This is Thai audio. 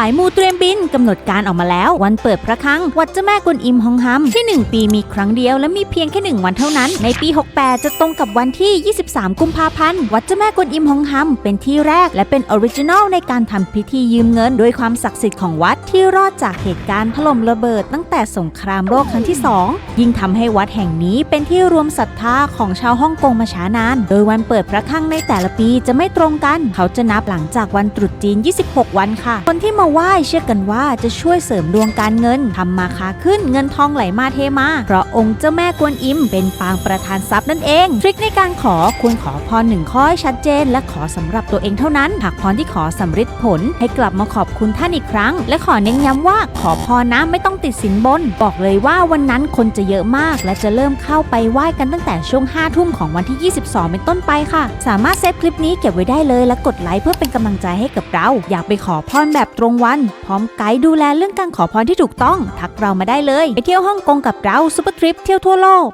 สายมูเตรียมบินกำหนดการออกมาแล้ว วันเปิดพระคลังวัดเจ้าแม่กวนอิมฮองฮัมที่ 1 ปีมีครั้งเดียวและมีเพียงแค่ 1 วันเท่านั้น ในปี 68 จะตรงกับวันที่ 23 กุมภาพันธ์วัดเจ้าแม่กวนอิมฮองฮัมเป็นที่แรกและเป็นออริจินัลในการทำพิธียืมเงิน โดยความศักดิ์สิทธิ์ของวัดที่รอดจากเหตุการณ์ถล่มระเบิด ตั้งแต่สงครามโลกครั้งที่ 2 ยิ่งทำให้วัดแห่งนี้เป็นที่รวมศรัทธาของชาวฮ่องกงมาช้านาน โดยวันเปิดพระคลังในแต่ละปีจะไม่ตรงกัน เขาจะนับหลังจากวันตรุษจีน 26 วันค่ะ คนที่มาไหว้เชื่อกันว่าจะช่วยเสริมดวงการเงินทำมาค้าขึ้นเงินทองไหลมาเทมา เพราะองค์เจ้าแม่กวนอิมเป็นปางประธานทรัพย์นั่นเอง ทริคในการขอควรขอพรหนึ่งข้อให้ชัดเจน และขอสำหรับตัวเองเท่านั้น หากพรที่ขอสำเร็จผลให้กลับมาขอบคุณท่านอีกครั้ง และขอเน้นย้ำว่าขอพรนะไม่ต้องติดสินบน บอกเลยว่าวันนั้นคนจะเยอะมาก และจะเริ่มเข้าไปไหว้กันตั้งแต่ช่วง5ทุ่มของวันที่ 22 เป็นต้นไปค่ะ สามารถเซฟคลิปนี้เก็บไว้ได้เลยและกดไลค์เพื่อเป็นกำลังใจให้กับเรา อยากไปขอพรแบบตรรงวัน พร้อมไกด์ดูแลเรื่องการขอพรที่ถูกต้อง ทักเรามาได้เลย ไปเที่ยวฮ่องกงกับเราซุปเปอร์ทริปเที่ยวทั่วโลก